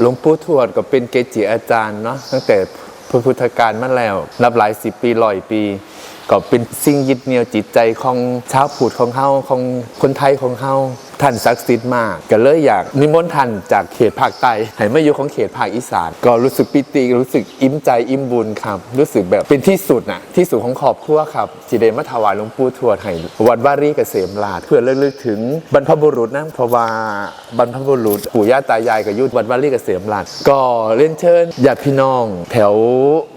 หลวงปู่ทวดก็เป็นเกจิอาจารย์เนาะตั้งแต่พระพุทธกาลมาแล้ว นับหลายสิบปีร้อยปี ก็เป็นสิ่งยึดเหนี่ยวจิตใจของชาวพุทธของเฮาของคนไทยของเฮาท่านศักดิ์สิทธิ์มาก ก็เลยอยากนิมนต์ท่านจากเขตภาคใต้ให้มาอยู่ของเขตภาคอีสาน ก็รู้สึกปิติรู้สึกอิ่มใจอิ่มบุญครับ รู้สึกแบบเป็นที่สุดน่ะที่สุดของครอบครัวครับที่ได้มาถวายหลวงปู่ทวดให้วัดวารีเกษมราชเพื่อระลึกถึงบรรพบุรุษนะเพราะว่าบรรพบุรุษปู่ย่าตายายก็ยุดวัดวารีเกษมราชก็เรียนเชิญญาติพี่น้อง แถว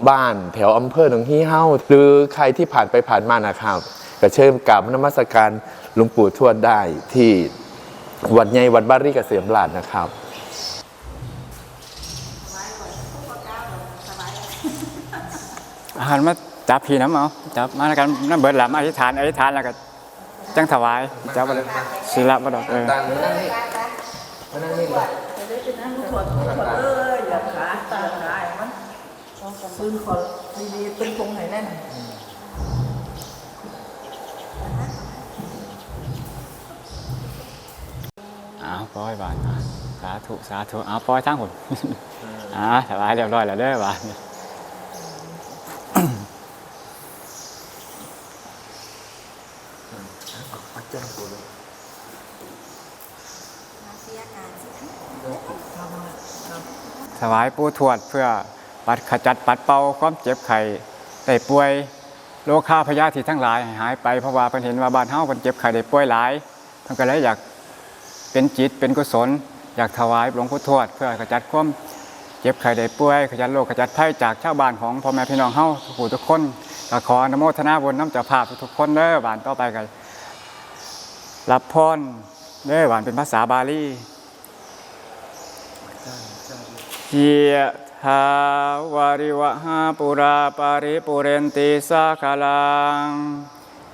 บ้าน แถวอำเภอหนองฮี่เฮาหรือใครที่ผ่านไปผ่านมานะครับก็เชิญกราบนมัสการหลวงปู่ทวดได้ที่วัดใหญ่วัดบ้านรีเกษมราชนะครับอาหารมาจับพี่น้ำเอาจับมาแล้วกันน้ำเบิดหลามอธิษฐานอธิษฐานแล้วก็จังถวายจับไปเลยศิลปะดอกเออเอออย่าขาตาขาไอ้มันฟื้นคอดีๆตึงตรงไหนแน่น เอาปล่อยบานอะสาธุสาธุเอาปล่อยทั้งหมดอ่าถวายเรียบร้อยแล้วเด้อบานถวายปู่ทวดเพื่อปัดขจัดปัดเป่าความเจ็บไข้ได้ป่วยโรคข้าพยาธิทั้งหลายให้หายไปเพราะว่าเพิ่นเห็นว่าบ้านเฮาเพิ่นเจ็บไข้ได้ป่วยหลายเพิ่นก็เลยอยาก เป็นจิตเป็นกุศล อยากถวายหลวงปู่ทวด เพื่อขจัดความเจ็บไข้ได้ป่วยขจัดโรคขจัดภัยจากชาวบ้านของพ่อแม่พี่น้องเฮาทุกผู้ทุกคนก็ขออนุโมทนาบุญน้ำเจ้าภาพทุกคนเด้อบ้านต่อไปกันรับพรเด้อบ้านเป็นภาษาบาลียทาวาริวหาปุราปาริปุเรนติสาคลัง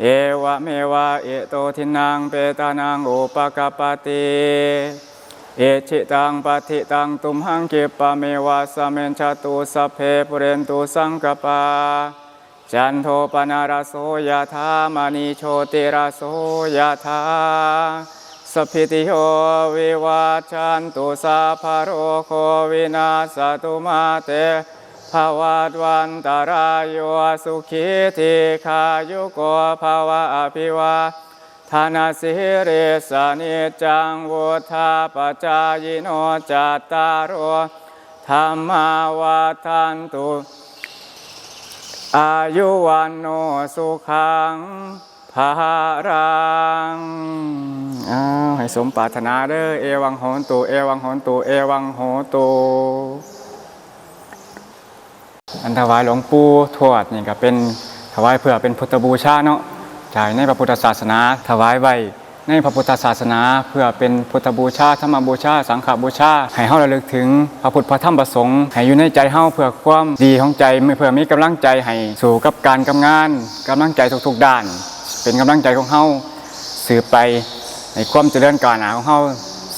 เอวะเมวะเอโตทินังเปตานังอุปกปติเอชิตังปฏิตังตุมหังเกปะเมวะสเมนชาตุสเพปุเรนตุสังกปาจันโทปนารโสยธามณีโชติราโสยธาสพิติโยวิวัชชันตุสาภโรโควินาสตุมาเต ภวัตวันตารายโยสุขีติขายุโกภาวะอภิวาทานาสิเรสานิจังวุธาปจายโนจัตตารโอธรรมาวัฏันตุ อายุวันโนสุขังภารังอ้าวให้สมปรารถนาเด้อเอวังโหนตุเอวังโหนตุเอวังโหตุ อันถวายหลวงปู่ทวดนี่ก็เป็นถวายเพื่อเป็นพุทธบูชาเนาะจ่ายในพระพุทธศาสนา ถวายไว้ในพระพุทธศาสนา เพื่อเป็นพุทธบูชาธรรมบูชา สังฆบูชาให้เฮาระลึกถึงพระพุทธพระธรรมประสงค์ให้อยู่ในใจเฮาเพื่อความดีของใจเพื่อมีกำลังใจให้สู่กับการกำงานกำลังใจทุกๆด้าน เป็นกำลังใจของเฮาสืบไปในความเจริญก้าวหน้าของเฮา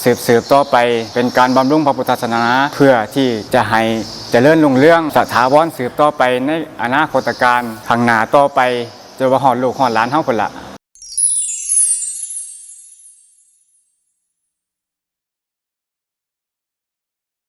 สืบสืบต่อไปเป็นการบำรุงพระพุทธศาสนา เพื่อที่จะให้ จเจริญรุ่งเรื่องสถาวันสืบต่อไปในอนาคตการข้างหน้าต่อไปจนว่าหอดลูกหอดหลานเฮาพุ่นละ